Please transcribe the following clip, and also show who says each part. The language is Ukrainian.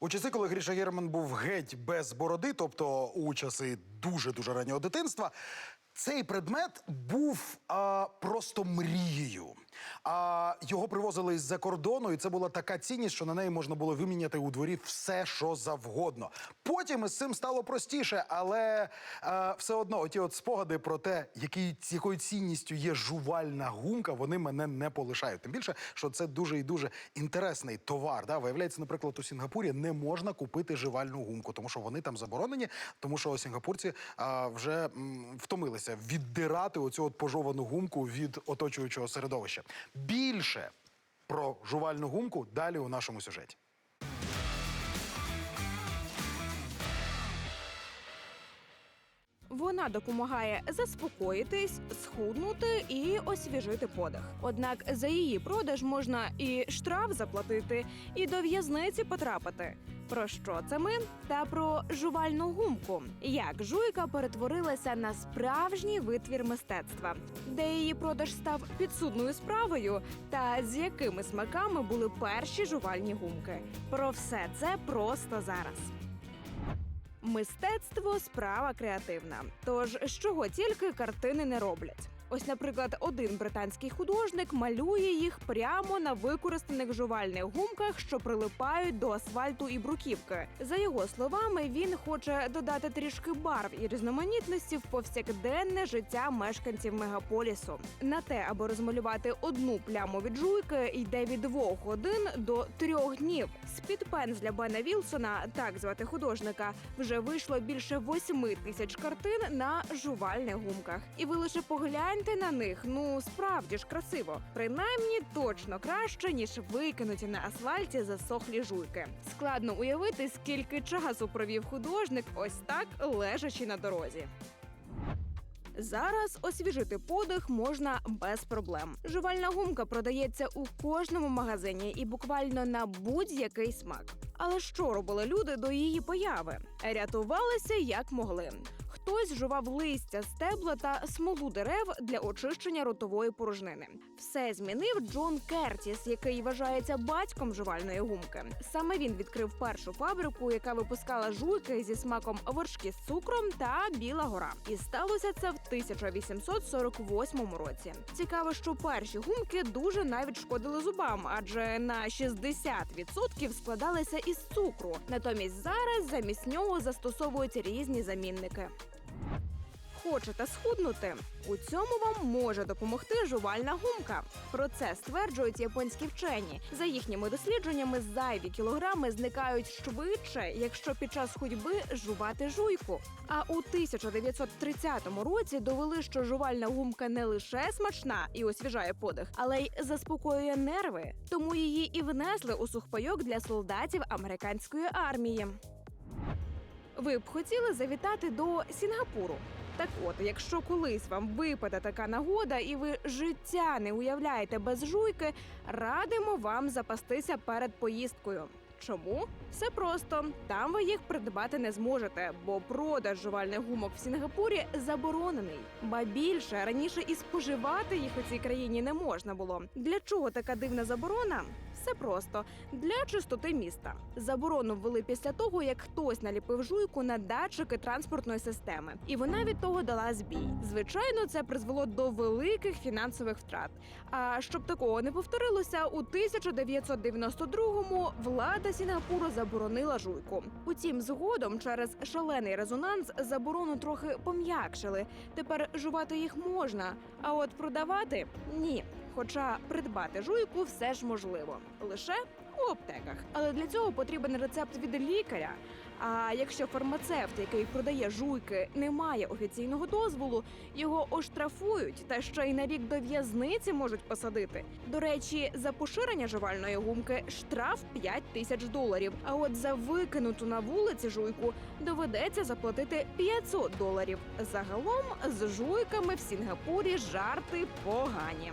Speaker 1: У часи, коли Гріша Герман був геть без бороди, тобто у часи дуже дуже раннього дитинства, цей предмет був а, просто мрією. А його привозили із-за кордону, і це була така цінність, що на неї можна було виміняти у дворі все, що завгодно. Потім із цим стало простіше, але е, все одно, оті от спогади про те, який, якою цінністю є жувальна гумка, вони мене не полишають. Тим більше, що це дуже і дуже інтересний товар. Да? Виявляється, наприклад, у Сінгапурі не можна купити жувальну гумку, тому що вони там заборонені, тому що сінгапурці а, вже м, втомилися віддирати оцю от пожовану гумку від оточуючого середовища. Більше про жувальну гумку далі у нашому сюжеті.
Speaker 2: Вона допомагає заспокоїтись, схуднути і освіжити подих. Однак за її продаж можна і штраф заплатити, і до в'язниці потрапити. Про що це ми? Та про жувальну гумку. Як жуйка перетворилася на справжній витвір мистецтва, де її продаж став підсудною справою, та з якими смаками були перші жувальні гумки. Про все це просто зараз. Мистецтво справа креативна. Тож з чого тільки картини не роблять. Ось, наприклад, один британський художник малює їх прямо на використаних жувальних гумках, що прилипають до асфальту і бруківки. За його словами, він хоче додати трішки барв і різноманітності в повсякденне життя мешканців мегаполісу. На те, аби розмалювати одну пляму від жуйки, йде від двох годин до трьох днів. З-під пензля Бена Вілсона, так звати художника, вже вийшло більше восьми тисяч картин на жувальних гумках. І ви лише погляньте на них. Ну справді ж красиво. Принаймні точно краще ніж викинуті на асфальті засохлі жуйки. Складно уявити, скільки часу провів художник ось так лежачи на дорозі. Зараз освіжити подих можна без проблем. Жувальна гумка продається у кожному магазині і буквально на будь-який смак. Але що робили люди до її появи? Рятувалися як могли. Хтось жував листя, стебла та смолу дерев для очищення ротової порожнини. Все змінив Джон Кертіс, який вважається батьком жувальної гумки. Саме він відкрив першу фабрику, яка випускала жуйки зі смаком вершки з цукром та біла гора. І сталося це в 1848 році. Цікаво, що перші гумки дуже навіть шкодили зубам, адже на 60% складалися із цукру. Натомість зараз замість нього застосовують різні замінники. Хочете схуднути? У цьому вам може допомогти жувальна гумка. Про це стверджують японські вчені. За їхніми дослідженнями, зайві кілограми зникають швидше, якщо під час ходьби жувати жуйку. А у 1930 році довели, що жувальна гумка не лише смачна і освіжає подих, але й заспокоює нерви. Тому її і внесли у сухпайок для солдатів американської армії. Ви б хотіли завітати до Сінгапуру? Так от, якщо колись вам випаде така нагода, і ви життя не уявляєте без жуйки, радимо вам запастися перед поїздкою. Чому? Все просто там ви їх придбати не зможете, бо продаж жувальних гумок в Сінгапурі заборонений. Ба більше раніше і споживати їх у цій країні не можна було. Для чого така дивна заборона? Все просто для чистоти міста. Заборону ввели після того, як хтось наліпив жуйку на датчики транспортної системи, і вона від того дала збій. Звичайно, це призвело до великих фінансових втрат. А щоб такого не повторилося, у 1992-му влада Сінгапуру заборонила жуйку. Утім, згодом через шалений резонанс заборону трохи пом'якшили. Тепер жувати їх можна, а от продавати ні. Хоча придбати жуйку все ж можливо лише у аптеках. Але для цього потрібен рецепт від лікаря. А якщо фармацевт, який продає жуйки, не має офіційного дозволу, його оштрафують та ще й на рік до в'язниці можуть посадити. До речі, за поширення жувальної гумки штраф 5 тисяч доларів. А от за викинуту на вулиці жуйку доведеться заплатити 500 доларів. Загалом з жуйками в Сінгапурі жарти погані.